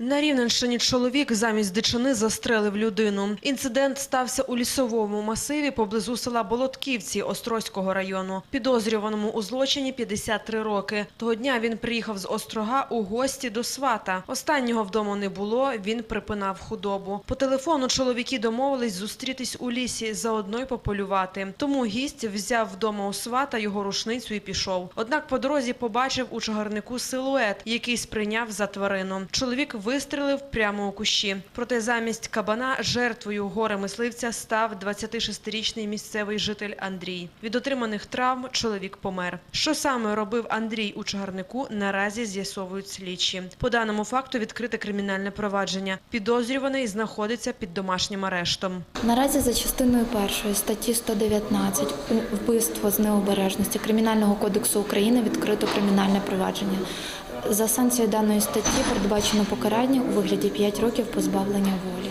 На Рівненщині чоловік замість дичини застрелив людину. Інцидент стався у лісовому масиві поблизу села Болотківці Острозького району. Підозрюваному у злочині 53 роки. Того дня він приїхав з Острога у гості до свата. Останнього вдома не було, він припинав худобу. По телефону чоловіки домовились зустрітись у лісі, заодно й пополювати. Тому гість взяв вдома у свата його рушницю і пішов. Однак по дорозі побачив у чагарнику силует, який сприйняв за тварину. Чоловік вистрелив прямо у кущі. Проте замість кабана жертвою горе мисливця став 26-річний місцевий житель Андрій. Від отриманих травм чоловік помер. Що саме робив Андрій у чагарнику, наразі з'ясовують слідчі. По даному факту відкрите кримінальне провадження. Підозрюваний знаходиться під домашнім арештом. Наразі за частиною першої статті 119 у вбивство з необережності Кримінального кодексу України відкрито кримінальне провадження. За санкцією даної статті передбачено покарання у вигляді 5 років позбавлення волі.